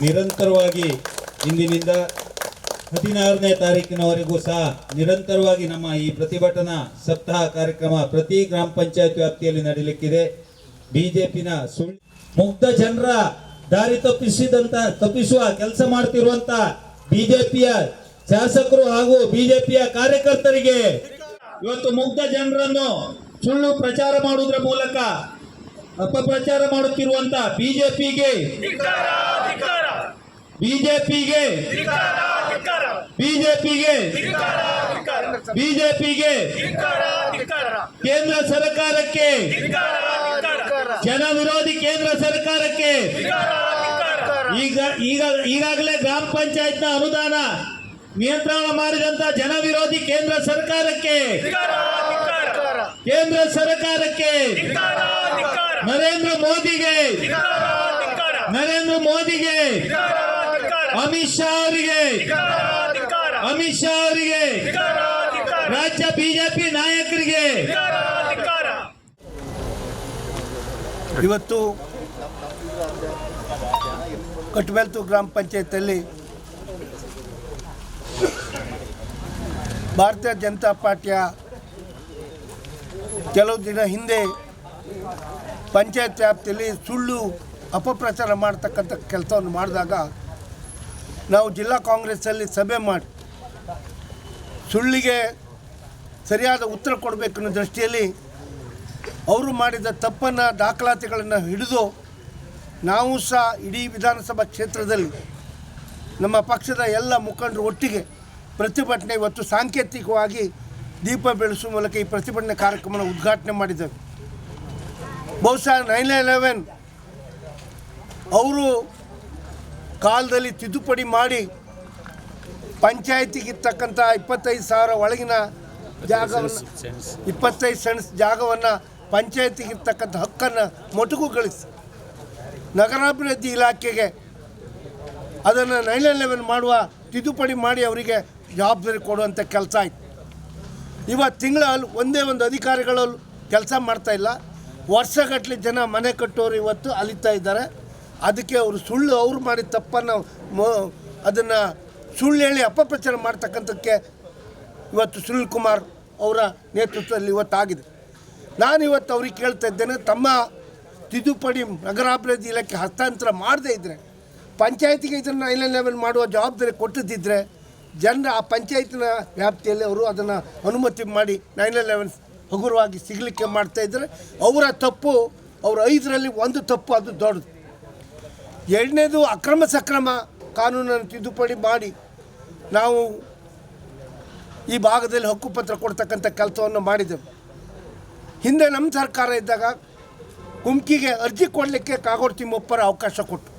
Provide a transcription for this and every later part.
ನಿರಂತರವಾಗಿ ಇಂದಿನಿಂದ ಹದಿನಾರನೇ ತಾರೀಕಿನವರೆಗೂ ಸಹ ನಿರಂತರವಾಗಿ ನಮ್ಮ ಈ ಪ್ರತಿಭಟನಾ ಸಪ್ತಾಹ ಕಾರ್ಯಕ್ರಮ ಪ್ರತಿ ಗ್ರಾಮ ಪಂಚಾಯತ್ ವ್ಯಾಪ್ತಿಯಲ್ಲಿ ನಡೀಲಿಕ್ಕಿದೆ. ಬಿಜೆಪಿನ ಸುಳ್ಳು ಮುಗ್ಧ ಜನರ ದಾರಿ ತಪ್ಪಿಸಿದಂತ ತಪ್ಪಿಸುವ ಕೆಲಸ ಮಾಡ್ತಿರುವಂತ ಬಿಜೆಪಿಯ ಶಾಸಕರು ಹಾಗೂ ಬಿಜೆಪಿಯ ಕಾರ್ಯಕರ್ತರಿಗೆ ಇವತ್ತು ಮುಗ್ಧ ಜನರನ್ನು ಸುಳ್ಳು ಪ್ರಚಾರ ಮಾಡುವುದರ ಮೂಲಕ ಅಪಪ್ರಚಾರ ಮಾಡುತ್ತಿರುವಂತ ಬಿಜೆಪಿಗೆ ಬಿಜೆಪಿಗೆ ಬಿಜೆಪಿಗೆ ಬಿಜೆಪಿಗೆ ಕೇಂದ್ರ ಸರ್ಕಾರಕ್ಕೆ ಜನ ವಿರೋಧಿ ಕೇಂದ್ರ ಸರ್ಕಾರಕ್ಕೆ ಈಗ ಈಗ ಈಗಾಗಲೇ ಗ್ರಾಮ ಪಂಚಾಯತ್ನ ಅನುದಾನ ನಿಯಂತ್ರಣ ಮಾಡಿದಂತ ಜನ ವಿರೋಧಿ ಕೇಂದ್ರ ಸರ್ಕಾರಕ್ಕೆ ಕೇಂದ್ರ ಸರ್ಕಾರಕ್ಕೆ ನರೇಂದ್ರ ಮೋದಿಗೆ ನರೇಂದ್ರ ಮೋದಿಗೆ ಅಮಿತ್ ಶಾ ಅವರಿಗೆ. ಅಮಿತ್ ಶಾ ಅವರಿಗೆ. ರಾಜ್ಯ ಬಿಜೆಪಿ ನಾಯಕರಿಗೆ. ಇವತ್ತು ಕಟ್ಬೆಲ್ತು ಗ್ರಾಮ ಪಂಚಾಯತಲ್ಲಿ ಭಾರತೀಯ ಜನತಾ ಪಾರ್ಟಿಯ ಕೆಲವು ದಿನ ಹಿಂದೆ ಪಂಚಾಯತ್ ವ್ಯಾಪ್ತಿಯಲ್ಲಿ ಸುಳ್ಳು ಅಪಪ್ರಚಾರ ಮಾಡ್ತಕ್ಕಂಥ ಕೆಲಸವನ್ನು ಮಾಡಿದಾಗ ನಾವು ಜಿಲ್ಲಾ ಕಾಂಗ್ರೆಸ್ಸಲ್ಲಿ ಸಭೆ ಮಾಡಿ ಸುಳ್ಳಿಗೆ ಸರಿಯಾದ ಉತ್ತರ ಕೊಡಬೇಕು ಅನ್ನೋ ದೃಷ್ಟಿಯಲ್ಲಿ ಅವರು ಮಾಡಿದ ತಪ್ಪನ್ನು, ದಾಖಲಾತಿಗಳನ್ನು ಹಿಡಿದು ನಾವು ಸಹ ಇಡೀ ವಿಧಾನಸಭಾ ಕ್ಷೇತ್ರದಲ್ಲಿ ನಮ್ಮ ಪಕ್ಷದ ಎಲ್ಲ ಮುಖಂಡರು ಒಟ್ಟಿಗೆ ಪ್ರತಿಭಟನೆ ಇವತ್ತು ಸಾಂಕೇತಿಕವಾಗಿ ದೀಪ ಬೆಳೆಸುವ ಮೂಲಕ ಈ ಪ್ರತಿಭಟನೆ ಕಾರ್ಯಕ್ರಮವನ್ನು ಉದ್ಘಾಟನೆ ಮಾಡಿದ್ದೇವೆ ಬಹುಶಃ ನೈನ್ ಎಲೆವೆನ್ ಅವರು ಕಾಲದಲ್ಲಿ ತಿದ್ದುಪಡಿ ಮಾಡಿ ಪಂಚಾಯತಿಗಿರ್ತಕ್ಕಂಥ ಇಪ್ಪತ್ತೈದು ಸಾವಿರ ಒಳಗಿನ ಜಾಗವನ್ನು ಇಪ್ಪತ್ತೈದು ಸೆಣಸ್ ಜಾಗವನ್ನು ಪಂಚಾಯತಿಗೆ ಇರ್ತಕ್ಕಂಥ ಹಕ್ಕನ್ನು ಮೊಟಕುಗೊಳಿಸಿ ನಗರಾಭಿವೃದ್ಧಿ ಇಲಾಖೆಗೆ ಅದನ್ನು ನೈನ್ ಲೆವೆಲ್ ಮಾಡುವ ತಿದ್ದುಪಡಿ ಮಾಡಿ ಅವರಿಗೆ ಜವಾಬ್ದಾರಿ ಕೊಡುವಂಥ ಕೆಲಸ ಆಯಿತು. ಇವತ್ತು ತಿಂಗಳಲ್ಲಿ ಒಂದೇ ಒಂದು ಅಧಿಕಾರಿಗಳು ಕೆಲಸ ಮಾಡ್ತಾ ಇಲ್ಲ. ವರ್ಷಗಟ್ಟಲೆ ಜನ ಮನೆ ಕಟ್ಟೋರು ಇವತ್ತು ಅಲಿತಾ ಇದ್ದಾರೆ. ಅದಕ್ಕೆ ಅವರು ಸುಳ್ಳು ಅವರು ಮಾಡಿದ ತಪ್ಪನ್ನು ಅದನ್ನು ಸುಳ್ಳು ಹೇಳಿ ಅಪಪ್ರಚಾರ ಮಾಡ್ತಕ್ಕಂಥಕ್ಕೆ ಇವತ್ತು ಸುನಿಲ್ ಕುಮಾರ್ ಅವರ ನೇತೃತ್ವದಲ್ಲಿ ಇವತ್ತಾಗಿದೆ. ನಾನು ಇವತ್ತು ಅವ್ರಿಗೆ ಕೇಳ್ತಾ ಇದ್ದೇನೆ, ತಮ್ಮ ತಿದ್ದುಪಡಿ ನಗರಾಭಿವೃದ್ಧಿ ಇಲಾಖೆ ಹಸ್ತಾಂತರ ಮಾಡದೇ ಇದ್ದರೆ ಪಂಚಾಯತಿಗೆ ಇದನ್ನು ಐ ಲೆವೆಲ್ ಮಾಡುವ ಜವಾಬ್ದಾರಿ ಕೊಟ್ಟಿದ್ದಿದ್ರೆ ಜನರ ಆ ಪಂಚಾಯತಿನ ವ್ಯಾಪ್ತಿಯಲ್ಲಿ ಅವರು ಅದನ್ನು ಅನುಮತಿ ಮಾಡಿ ನೈನ್ ಲೆವೆನ್ ಹಗುರವಾಗಿ ಸಿಗಲಿಕ್ಕೆ ಮಾಡ್ತಾ ಇದ್ದರೆ. ಅವರ ತಪ್ಪು, ಅವರ ಐದರಲ್ಲಿ ಒಂದು ತಪ್ಪು, ಅದು ದೊಡ್ಡದು. ಎರಡನೇದು ಅಕ್ರಮ ಸಕ್ರಮ ಕಾನೂನನ್ನು ತಿದ್ದುಪಡಿ ಮಾಡಿ ನಾವು ಈ ಭಾಗದಲ್ಲಿ ಹಕ್ಕುಪತ್ರ ಕೊಡ್ತಕ್ಕಂಥ ಕೆಲಸವನ್ನು ಮಾಡಿದೆವು. ಹಿಂದೆ ನಮ್ಮ ಸರ್ಕಾರ ಇದ್ದಾಗ ಕುಮ್ಕಿಗೆ ಅರ್ಜಿ ಕೊಡಲಿಕ್ಕೆ ಕಾಗೋಡು ತಿಮ್ಮಪ್ಪರ ಅವಕಾಶ ಕೊಟ್ಟು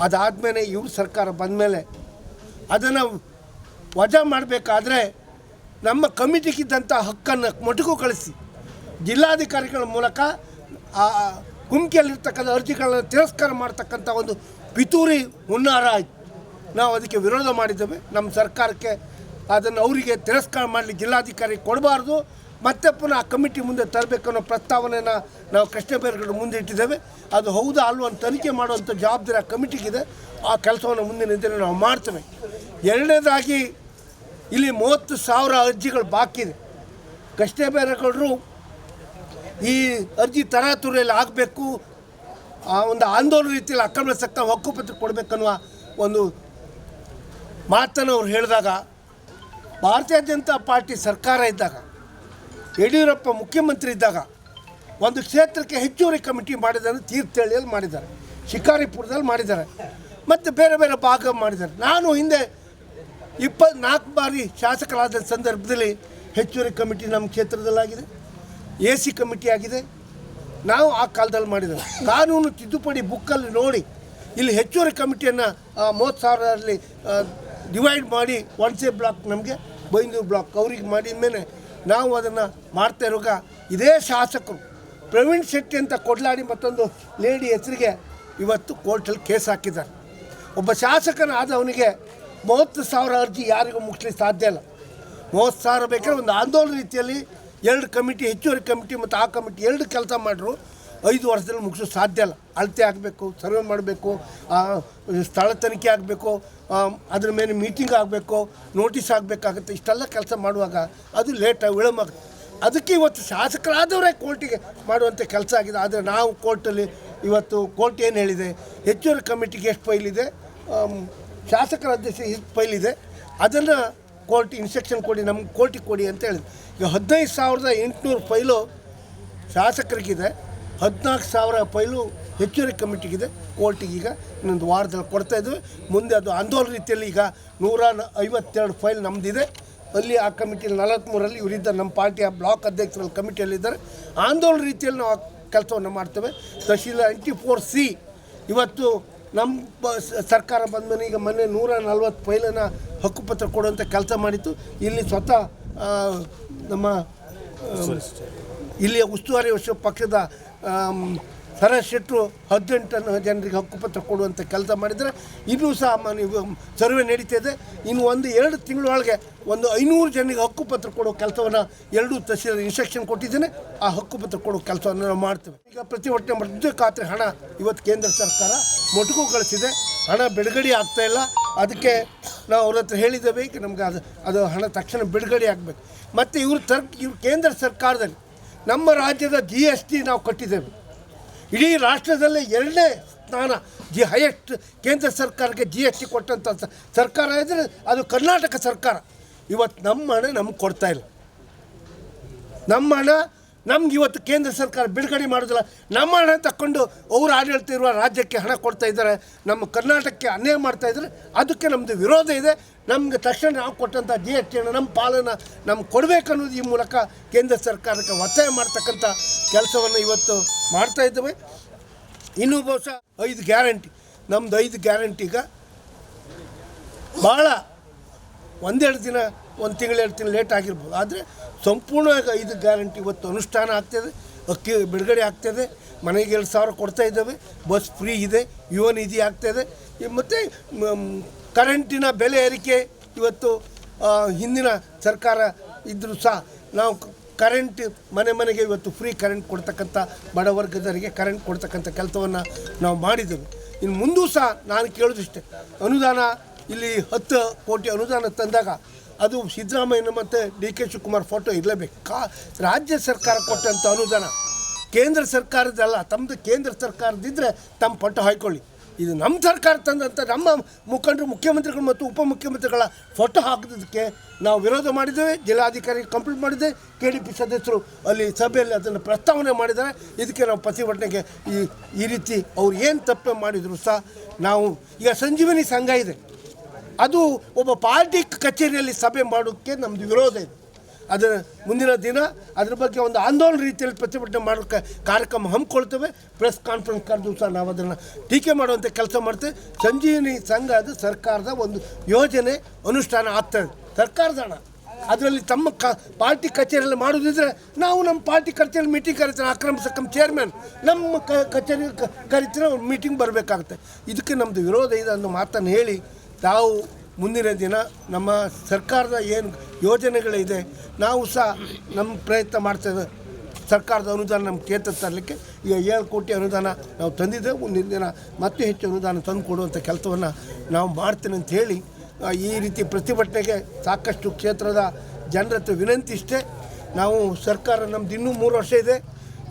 ಅದಾದಮೇಲೆ ಇವ್ರ ಸರ್ಕಾರ ಬಂದಮೇಲೆ ಅದನ್ನು ವಜಾ ಮಾಡಬೇಕಾದ್ರೆ ನಮ್ಮ ಕಮಿಟಿಗಿದ್ದಂಥ ಹಕ್ಕನ್ನು ಮೊಟಕು ಕಳಿಸಿ ಜಿಲ್ಲಾಧಿಕಾರಿಗಳ ಮೂಲಕ ಆ ಕುಮ್ಕಿಯಲ್ಲಿರ್ತಕ್ಕಂಥ ಅರ್ಜಿಗಳನ್ನು ತಿರಸ್ಕಾರ ಮಾಡ್ತಕ್ಕಂಥ ಒಂದು ಪಿತೂರಿ ಹುನ್ನಾರ ನಾವು ಅದಕ್ಕೆ ವಿರೋಧ ಮಾಡಿದ್ದೇವೆ. ನಮ್ಮ ಸರ್ಕಾರಕ್ಕೆ ಅದನ್ನು ಅವರಿಗೆ ತಿರಸ್ಕಾರ ಮಾಡಲಿ ಜಿಲ್ಲಾಧಿಕಾರಿ ಕೊಡಬಾರ್ದು. ಮತ್ತೆ ಪುನಃ ಆ ಕಮಿಟಿ ಮುಂದೆ ತರಬೇಕು ಅನ್ನೋ ಪ್ರಸ್ತಾವನೆಯನ್ನು ನಾವು ಕೃಷ್ಣಬೈರೇಗೌಡ ಮುಂದೆ ಇಟ್ಟಿದ್ದೇವೆ. ಅದು ಹೌದಾ ಅಲ್ವ ಅಂತ ತನಿಖೆ ಮಾಡುವಂಥ ಜವಾಬ್ದಾರಿ ಆ ಕಮಿಟಿಗಿದೆ. ಆ ಕೆಲಸವನ್ನು ಮುಂದಿನ ದಿನ ನಾವು ಮಾಡ್ತೇವೆ. ಎರಡನೇದಾಗಿ ಇಲ್ಲಿ ಮೂವತ್ತು ಸಾವಿರ ಅರ್ಜಿಗಳು ಬಾಕಿ ಇದೆ. ಕೃಷ್ಣಬೈರೇಗೌಡರು ಈ ಅರ್ಜಿ ತರಾತುರಿಯಲ್ಲಿ ಆಗಬೇಕು, ಆ ಒಂದು ಆಂದೋಲನ ರೀತಿಯಲ್ಲಿ ಅಕ್ರಮ ಸಕ್ಕ ಹಕ್ಕುಪತ್ರ ಕೊಡಬೇಕನ್ನುವ ಒಂದು ಮಾತನ್ನು ಅವ್ರು ಹೇಳಿದಾಗ, ಭಾರತೀಯ ಜನತಾ ಪಾರ್ಟಿ ಸರ್ಕಾರ ಇದ್ದಾಗ, ಯಡಿಯೂರಪ್ಪ ಮುಖ್ಯಮಂತ್ರಿ ಇದ್ದಾಗ ಒಂದು ಕ್ಷೇತ್ರಕ್ಕೆ ಹೆಚ್ಚುವರಿ ಕಮಿಟಿ ಮಾಡಿದ್ದಾರೆ ತೀರ್ಥಹಳ್ಳಿಯಲ್ಲಿ ಮಾಡಿದ್ದಾರೆ, ಶಿಕಾರಿಪುರದಲ್ಲಿ ಮಾಡಿದ್ದಾರೆ, ಮತ್ತು ಬೇರೆ ಬೇರೆ ಭಾಗ ಮಾಡಿದ್ದಾರೆ. ನಾನು ಹಿಂದೆ ಇಪ್ಪತ್ನಾಲ್ಕು ಬಾರಿ ಶಾಸಕರಾದ ಸಂದರ್ಭದಲ್ಲಿ ಹೆಚ್ಚುವರಿ ಕಮಿಟಿ ನಮ್ಮ ಕ್ಷೇತ್ರದಲ್ಲಾಗಿದೆ. ಎ ಸಿ ಕಮಿಟಿ ಆಗಿದೆ. ನಾವು ಆ ಕಾಲದಲ್ಲಿ ಮಾಡಿದ್ದೇವೆ ಕಾನೂನು ತಿದ್ದುಪಡಿ ಬುಕ್ಕಲ್ಲಿ ನೋಡಿ, ಇಲ್ಲಿ ಹೆಚ್ಚುವರಿ ಕಮಿಟಿಯನ್ನು ಮೂವತ್ತು ಸಾವಿರದಲ್ಲಿ ಡಿವೈಡ್ ಮಾಡಿ ಒನ್ಸೆ ಬ್ಲಾಕ್ ನಮಗೆ, ಬೈಂದೂರು ಬ್ಲಾಕ್ ಅವ್ರಿಗೆ ಮಾಡಿದ ಮೇಲೆ ನಾವು ಅದನ್ನು ಮಾಡ್ತಾ ಇರುವಾಗ ಇದೇ ಶಾಸಕರು. ಪ್ರವೀಣ್ ಶೆಟ್ಟಿ ಅಂತ ಕೊಡ್ಲಾಡಿ ಮತ್ತೊಂದು ಲೇಡಿ ಹೆಸರಿಗೆ ಇವತ್ತು ಕೋರ್ಟಲ್ಲಿ ಕೇಸ್ ಹಾಕಿದ್ದಾರೆ. ಒಬ್ಬ ಶಾಸಕನಾದ ಅವನಿಗೆ ಮೂವತ್ತು ಸಾವಿರ ಅರ್ಜಿ ಯಾರಿಗೂ ಮುಗಿಸ್ಲಿಕ್ಕೆ ಸಾಧ್ಯ ಇಲ್ಲ. ಮೂವತ್ತು ಸಾವಿರ ಬೇಕಾದ್ರೆ ಒಂದು ಆಂದೋಲನ ರೀತಿಯಲ್ಲಿ ಎರಡು ಕಮಿಟಿ, ಹೆಚ್ಚುವರಿ ಕಮಿಟಿ ಮತ್ತು ಆ ಕಮಿಟಿ ಎರಡು ಕೆಲಸ ಮಾಡಿದ್ರು ಐದು ವರ್ಷದಲ್ಲಿ ಮುಗಿಸೋ ಸಾಧ್ಯ ಅಲ್ಲ ಅಳತೆ ಆಗಬೇಕು, ಸರ್ವೆ ಮಾಡಬೇಕು ಸ್ಥಳ ತನಿಖೆ ಆಗಬೇಕು ಅದ್ರ ಮೇಲೆ ಮೀಟಿಂಗ್ ಆಗಬೇಕು, ನೋಟಿಸ್ ಆಗಬೇಕಾಗುತ್ತೆ. ಇಷ್ಟೆಲ್ಲ ಕೆಲಸ ಮಾಡುವಾಗ ಅದು ಲೇಟ್, ವಿಳಂಬ ಅದಕ್ಕೆ ಇವತ್ತು ಶಾಸಕರಾದವರೇ ಕೋರ್ಟಿಗೆ ಮಾಡುವಂಥ ಕೆಲಸ ಆಗಿದೆ. ಆದರೆ ನಾವು ಕೋರ್ಟಲ್ಲಿ ಇವತ್ತು ಕೋರ್ಟ್ ಏನು ಹೇಳಿದೆ? ಹೆಚ್ಚುವರಿ ಕಮಿಟಿಗೆ ಎಷ್ಟು ಇದೆ? ಶಾಸಕರ ಅಧ್ಯಕ್ಷ ಎಷ್ಟು ಇದೆ. ಅದನ್ನು ಕೋರ್ಟ್ ಇನ್ಸ್ಟ್ರಕ್ಷನ್ ಕೊಡಿ, ನಮ್ಗೆ ಕೋರ್ಟಿಗೆ ಕೊಡಿ ಅಂತ ಹೇಳಿದ್ರು. ಈಗ ಹದಿನೈದು ಸಾವಿರದ ಎಂಟುನೂರು ಫೈಲು ಶಾಸಕರಿಗಿದೆ. ಹದಿನಾಲ್ಕು ಸಾವಿರ ಫೈಲು ಹೆಚ್ಚುವರಿ ಕಮಿಟಿಗಿದೆ. ಕೋರ್ಟಿಗೆ ಈಗ ಇನ್ನೊಂದು ವಾರದಲ್ಲಿ ಕೊಡ್ತಾ ಇದ್ವಿ. ಮುಂದೆ ಅದು ಆಂದೋಲನ ರೀತಿಯಲ್ಲಿ ಈಗ ನೂರ ಐವತ್ತೆರಡು ಫೈಲ್ ನಮ್ಮದಿದೆ ಅಲ್ಲಿ ಆ ಕಮಿಟಿಯಲ್ಲಿ ನಲವತ್ತ್ಮೂರಲ್ಲಿ ಇವರಿದ್ದಾರೆ ನಮ್ಮ ಪಾರ್ಟಿಯ ಬ್ಲಾಕ್ ಅಧ್ಯಕ್ಷರಲ್ಲಿ ಕಮಿಟಿಯಲ್ಲಿದ್ದಾರೆ ಆಂದೋಲನ ರೀತಿಯಲ್ಲಿ ನಾವು ಕೆಲಸವನ್ನು ಮಾಡ್ತೇವೆ. ತಹಶೀಲ್ ಎಂಟಿ ಫೋರ್ ಸಿ ಇವತ್ತು ನಮ್ಮ ಸರ್ಕಾರ ಬಂದಮೇಲೆ ಈಗ ಮೊನ್ನೆ ನೂರ ನಲ್ವತ್ತು ಫೈಲನ್ನು ಹಕ್ಕುಪತ್ರ ಕೊಡುವಂಥ ಕೆಲಸ ಮಾಡಿತ್ತು. ಇಲ್ಲಿ ಸ್ವತಃ ನಮ್ಮ ಇಲ್ಲಿಯ ಉಸ್ತುವಾರಿ ವರ್ಷ ಪಕ್ಷದ ಸರಸ್ ಶೆಟ್ಟರು ಹದಿನೆಂಟನ್ನು ಜನರಿಗೆ ಹಕ್ಕುಪತ್ರ ಕೊಡುವಂಥ ಕೆಲಸ ಮಾಡಿದರೆ ಇನ್ನೂ ಸಹ ಮನೆ ಸರ್ವೆ ನಡೀತಿದೆ. ಇನ್ನು ಒಂದು ಎರಡು ತಿಂಗಳೊಳಗೆ ಒಂದು ಐನೂರು ಜನರಿಗೆ ಹಕ್ಕುಪತ್ರ ಕೊಡೋ ಕೆಲಸವನ್ನು ಎರಡೂ ತಹಸೀಲ್ ಇನ್ಸ್ಟ್ರಕ್ಷನ್ ಕೊಟ್ಟಿದ್ದೇನೆ. ಆ ಹಕ್ಕುಪತ್ರ ಕೊಡೋ ಕೆಲಸವನ್ನು ನಾವು ಮಾಡ್ತೇವೆ. ಈಗ ಪ್ರತಿಭಟನೆ ಮಧ್ಯ ಖಾತ್ರಿ ಹಣ ಇವತ್ತು ಕೇಂದ್ರ ಸರ್ಕಾರ ಮೊಟಕು ಕಳಿಸಿದೆ. ಹಣ ಬಿಡುಗಡೆ ಆಗ್ತಾ ಇಲ್ಲ. ಅದಕ್ಕೆ ನಾವು ಅವ್ರ ಹತ್ರ ಹೇಳಿದ್ದೇವೆ ಈಗ ನಮ್ಗೆ ಅದು ಅದು ಹಣ ತಕ್ಷಣ ಬಿಡುಗಡೆ ಆಗಬೇಕು. ಮತ್ತು ಇವರು ತರ್ ಇವ್ರು ಕೇಂದ್ರ ಸರ್ಕಾರದಲ್ಲಿ ನಮ್ಮ ರಾಜ್ಯದ ಜಿ ಎಸ್ ಟಿ ನಾವು ಕಟ್ಟಿದ್ದೇವೆ. ಇಡೀ ರಾಷ್ಟ್ರದಲ್ಲೇ ಎರಡನೇ ಸ್ಥಾನ, ಜಿ ಹೈಯೆಸ್ಟ್ ಕೇಂದ್ರ ಸರ್ಕಾರಕ್ಕೆ ಜಿ ಎಸ್ ಟಿ ಕೊಟ್ಟಂಥ ಸರ್ಕಾರ ಇದ್ದರೆ ಅದು ಕರ್ನಾಟಕ ಸರ್ಕಾರ. ಇವತ್ತು ನಮ್ಮ ಹಣ ನಮ್ಗೆ ಕೊಡ್ತಾ ಇಲ್ಲ. ನಮ್ಮ ಹಣ ನಮ್ಗೆ ಇವತ್ತು ಕೇಂದ್ರ ಸರ್ಕಾರ ಬಿಡುಗಡೆ ಮಾಡೋದಿಲ್ಲ. ನಮ್ಮ ಹಣ ತಕ್ಕೊಂಡು ಅವರು ಆಡಳಿತ ಇರುವ ರಾಜ್ಯಕ್ಕೆ ಹಣ ಕೊಡ್ತಾ ಇದ್ದಾರೆ. ನಮ್ಮ ಕರ್ನಾಟಕಕ್ಕೆ ಅನ್ಯಾಯ ಮಾಡ್ತಾ ಇದ್ದಾರೆ. ಅದಕ್ಕೆ ನಮ್ಮದು ವಿರೋಧ ಇದೆ. ನಮಗೆ ತಕ್ಷಣ ನಾವು ಕೊಟ್ಟಂಥ ಜಿ ಎಸ್ ಟಿ ನಮ್ಮ ಪಾಲನ್ನು ನಮ್ಗೆ ಕೊಡಬೇಕನ್ನೋದು ಈ ಮೂಲಕ ಕೇಂದ್ರ ಸರ್ಕಾರಕ್ಕೆ ಒತ್ತಾಯ ಮಾಡ್ತಕ್ಕಂಥ ಕೆಲಸವನ್ನು ಇವತ್ತು ಮಾಡ್ತಾ ಇದ್ದೇವೆ. ಇನ್ನೂ ಬಹುಶಃ ಐದು ಗ್ಯಾರಂಟಿ. ನಮ್ಮದು ಐದು ಗ್ಯಾರಂಟಿಗ ಭಾಳ ಒಂದೆರಡು ದಿನ ಒಂದು ತಿಂಗಳು, ಎರಡು ತಿಂಗಳು ಲೇಟ್ ಆಗಿರ್ಬೋದು. ಆದರೆ ಸಂಪೂರ್ಣವಾಗಿ ಐದು ಗ್ಯಾರಂಟಿ ಇವತ್ತು ಅನುಷ್ಠಾನ ಆಗ್ತದೆ. ಅಕ್ಕಿ ಬಿಡುಗಡೆ ಆಗ್ತದೆ. ಮನೆಗೆ ಎರಡು ಸಾವಿರ ಕೊಡ್ತಾ ಇದ್ದಾವೆ. ಬಸ್ ಫ್ರೀ ಇದೆ. ಯುವ ನಿಧಿ ಆಗ್ತದೆ. ಮತ್ತು ಕರೆಂಟಿನ ಬೆಲೆ ಏರಿಕೆ ಇವತ್ತು ಹಿಂದಿನ ಸರ್ಕಾರ ಇದ್ದರೂ ಸಹ ನಾವು ಕರೆಂಟ್ ಮನೆ ಮನೆಗೆ ಇವತ್ತು ಫ್ರೀ ಕರೆಂಟ್ ಕೊಡ್ತಕ್ಕಂಥ ಬಡವರ್ಗದವರಿಗೆ ಕರೆಂಟ್ ಕೊಡ್ತಕ್ಕಂಥ ಕೆಲಸವನ್ನು ನಾವು ಮಾಡಿದ್ದೇವೆ. ಇನ್ನು ಮುಂದೂ ಸಹ ನಾನು ಕೇಳೋದಿಷ್ಟೇ ಅನುದಾನ, ಇಲ್ಲಿ ಹತ್ತು ಕೋಟಿ ಅನುದಾನ ತಂದಾಗ ಅದು ಸಿದ್ದರಾಮಯ್ಯನ ಮತ್ತು ಡಿ ಕೆ ಶಿವಕುಮಾರ್ ಫೋಟೋ ಇರಲೇಬೇಕು. ಕಾ, ರಾಜ್ಯ ಸರ್ಕಾರ ಕೊಟ್ಟಂಥ ಅನುದಾನ ಕೇಂದ್ರ ಸರ್ಕಾರದಲ್ಲ ತಮ್ಮದು ಕೇಂದ್ರ ಸರ್ಕಾರದಿದ್ದರೆ ತಮ್ಮ ಫೋಟೋ ಹಾಕ್ಕೊಳ್ಳಿ ಇದು ನಮ್ಮ ಸರ್ಕಾರ ತಂದಂಥ ನಮ್ಮ ಮುಖಂಡರು, ಮುಖ್ಯಮಂತ್ರಿಗಳು ಮತ್ತು ಉಪಮುಖ್ಯಮಂತ್ರಿಗಳ ಫೋಟೋ ಹಾಕಿದ್ದಕ್ಕೆ ನಾವು ವಿರೋಧ ಮಾಡಿದ್ದೇವೆ, ಜಿಲ್ಲಾಧಿಕಾರಿ ಕಂಪ್ಲೇಂಟ್ ಮಾಡಿದ್ದೆ ಕೆ ಡಿ ಪಿ ಸದಸ್ಯರು ಅಲ್ಲಿ ಸಭೆಯಲ್ಲಿ ಅದನ್ನು ಪ್ರಸ್ತಾವನೆ ಮಾಡಿದ್ದಾರೆ. ಇದಕ್ಕೆ ನಾವು ಪ್ರತಿಭಟನೆಗೆ ಈ ಈ ರೀತಿ ಅವ್ರು ಏನು ತಪ್ಪು ಮಾಡಿದರೂ ಸಹ ನಾವು, ಈಗ ಸಂಜೀವನಿ ಸಂಘ ಇದೆ. ಅದು ಒಬ್ಬ ಪಾರ್ಟಿ ಕಚೇರಿಯಲ್ಲಿ ಸಭೆ ಮಾಡೋಕ್ಕೆ ನಮ್ಮದು ವಿರೋಧ ಇದೆ. ಅದರ ಮುಂದಿನ ದಿನ ಅದ್ರ ಬಗ್ಗೆ ಒಂದು ಆಂದೋಲನ ರೀತಿಯಲ್ಲಿ ಪ್ರತಿಭಟನೆ ಮಾಡೋಕ್ಕೆ ಕಾರ್ಯಕ್ರಮ ಹಮ್ಮಿಕೊಳ್ತೇವೆ. ಪ್ರೆಸ್ ಕಾನ್ಫರೆನ್ಸ್ ಕರೆದು ಸಹ ನಾವು ಅದನ್ನು ಟೀಕೆ ಮಾಡುವಂಥ ಕೆಲಸ ಮಾಡ್ತೇವೆ. ಸಂಜೀವಿನಿ ಸಂಘ ಅದು ಸರ್ಕಾರದ ಒಂದು ಯೋಜನೆ, ಅನುಷ್ಠಾನ ಆಗ್ತದೆ. ಸರ್ಕಾರದ ಹಣ. ಅದರಲ್ಲಿ ತಮ್ಮ ಕ, ಪಾರ್ಟಿ ಕಚೇರಿಯಲ್ಲಿ ಮಾಡೋದಿದ್ರೆ ನಾವು ನಮ್ಮ ಪಾರ್ಟಿ ಕಚೇರಿ ಮೀಟಿಂಗ್ ಕರಿತೀವಿ. ಅಕ್ರಮ ಸಕ್ಕಮ್ ಚೇರ್ಮನ್ ನಮ್ಮ ಕಚೇರಿ ಕ- ಕರಿತೀವಿ ಅವ್ರು ಮೀಟಿಂಗ್ ಬರಬೇಕಾಗುತ್ತೆ. ಇದಕ್ಕೆ ನಮ್ಮದು ವಿರೋಧ ಇದೆ ಅನ್ನೋ ಮಾತನ್ನು ಹೇಳಿ ತಾವು ಮುಂದಿನ ದಿನ ನಮ್ಮ ಸರ್ಕಾರದ ಏನು ಯೋಜನೆಗಳಿದೆ, ನಾವು ಸಹ ನಮ್ಮ ಪ್ರಯತ್ನ ಮಾಡ್ತೇವೆ ಸರ್ಕಾರದ ಅನುದಾನ ನಮ್ಮ ಕೇಂದ್ರ ತರಲಿಕ್ಕೆ ಈಗ ಏಳು ಕೋಟಿ ಅನುದಾನ ನಾವು ತಂದಿದ್ದೇವೆ. ಮುಂದಿನ ದಿನ ಮತ್ತೆ ಹೆಚ್ಚು ಅನುದಾನ ತಂದು ಕೊಡುವಂಥ ಕೆಲಸವನ್ನು ನಾವು ಮಾಡ್ತೇನೆ ಅಂತ ಹೇಳಿ ಈ ರೀತಿ ಪ್ರತಿಭಟನೆಗೆ ಸಾಕಷ್ಟು ಕ್ಷೇತ್ರದ ಜನರ ಹತ್ರ ವಿನಂತಿ ಇಷ್ಟೇ. ನಾವು ಸರ್ಕಾರ ನಮ್ದು ಇನ್ನೂ ಮೂರು ವರ್ಷ ಇದೆ.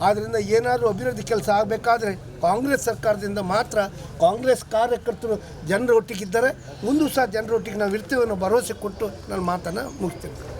ಆದ್ದರಿಂದ ಏನಾದರೂ ಅಭಿವೃದ್ಧಿ ಕೆಲಸ ಆಗಬೇಕಾದ್ರೆ ಕಾಂಗ್ರೆಸ್ ಸರ್ಕಾರದಿಂದ ಮಾತ್ರ ಕಾಂಗ್ರೆಸ್ ಕಾರ್ಯಕರ್ತರು ಜನರೊಟ್ಟಿಗಿದ್ದಾರೆ ಮುಂದೂ ಸಹ ಜನರೊಟ್ಟಿಗೆ ನಾವು ಇರ್ತೇವೆ ಅನ್ನೋ ಭರವಸೆ ಕೊಟ್ಟು ನನ್ನ ಮಾತನ್ನು ಮುಗಿಸ್ತೇನೆ.